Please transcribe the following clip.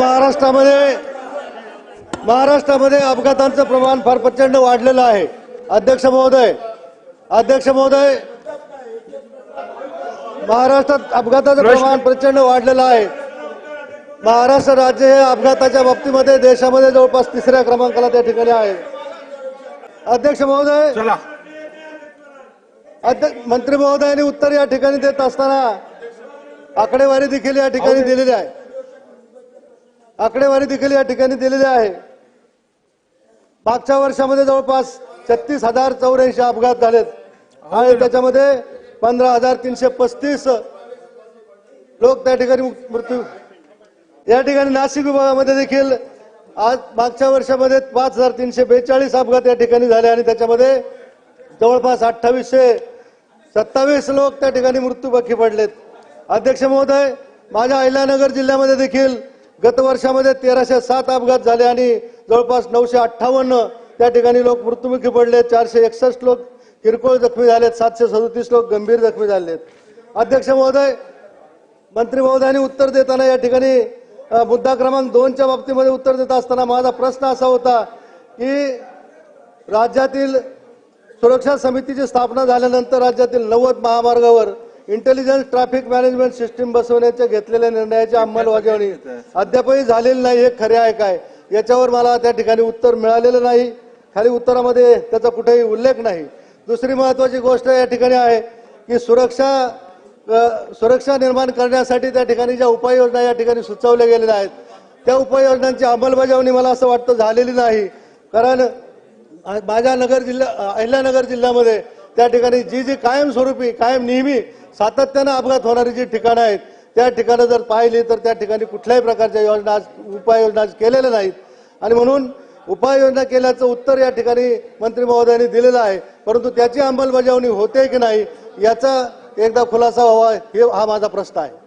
महाराष्ट्रामध्ये महाराष्ट्रामध्ये अपघातांचं प्रमाण फार प्रचंड वाढलेलं आहे. अध्यक्ष महोदय अध्यक्ष महोदय महाराष्ट्रात अपघाताचं प्रमाण प्रचंड वाढलेलं आहे. महाराष्ट्र राज्य हे अपघाताच्या बाबतीमध्ये देशामध्ये जवळपास तिसऱ्या क्रमांकाला त्या ठिकाणी आहे. अध्यक्ष महोदय चला. अध्यक्ष मंत्री महोदयांनी उत्तर या ठिकाणी देत असताना आकडेवारी देखील या ठिकाणी दिलेली आहे. आकडेवारी देखील या ठिकाणी दिलेली आहे. मागच्या वर्षामध्ये जवळपास छत्तीस हजार चौऱ्याऐंशी अपघात झालेत. आणि त्याच्यामध्ये पंधरा हजार तीनशे पस्तीस लोक त्या ठिकाणी मृत्यू या ठिकाणी नाशिक विभागामध्ये देखील आज मागच्या वर्षामध्ये पाच हजार तीनशे बेचाळीस अपघात या ठिकाणी झाले आणि त्याच्यामध्ये जवळपास अठ्ठावीसशे सत्तावीस लोक त्या ठिकाणी मृत्यूमुखी पडलेत. अध्यक्ष महोदय माझ्या अहिल्यानगर जिल्ह्यामध्ये देखील गतवर्षामध्ये तेराशे सात अपघात झाले आणि जवळपास नऊशे अठ्ठावन्न त्या ठिकाणी लोक मृत्युमुखी पडले चारशे एकसष्ट लोक किरकोळ जखमी झालेत सातशे सदोतीस लोक गंभीर जखमी झालेत. अध्यक्ष महोदय मंत्री महोदयांनी उत्तर देताना या ठिकाणी मुद्दा क्रमांक दोनच्या बाबतीमध्ये उत्तर देत असताना माझा प्रश्न असा होता की राज्यातील सुरक्षा समितीची स्थापना झाल्यानंतर राज्यातील नव्वद महामार्गावर इंटेलिजन्स ट्रॅफिक मॅनेजमेंट सिस्टीम बसवण्याच्या घेतलेल्या निर्णयाची अंमलबजावणी अद्यापही झालेली नाही हे खरे आहे काय? याच्यावर मला त्या ठिकाणी उत्तर मिळालेलं नाही. खाली उत्तरामध्ये त्याचा कुठेही उल्लेख नाही. दुसरी महत्वाची गोष्ट या ठिकाणी आहे की सुरक्षा सुरक्षा निर्माण करण्यासाठी त्या ठिकाणी ज्या उपाययोजना या ठिकाणी सुचवल्या गेलेल्या आहेत त्या उपाययोजनांची अंमलबजावणी मला असं वाटतं झालेली नाही. कारण माझ्या नगर जिल्हा अहिल्यानगर जिल्ह्यामध्ये त्या ठिकाणी जी जी कायमस्वरूपी कायम नेहमी सातत्यानं अपघात होणारी जी ठिकाणं आहेत त्या ठिकाणं जर पाहिली तर त्या ठिकाणी कुठल्याही प्रकारच्या योजना उपाययोजना केलेल्या नाहीत. आणि म्हणून उपाययोजना केल्याचं उत्तर या ठिकाणी मंत्री महोदयांनी दिलेलं आहे. परंतु त्याची अंमलबजावणी होते की नाही याचा एकदा खुलासा व्हावा हे हा माझा प्रश्न आहे.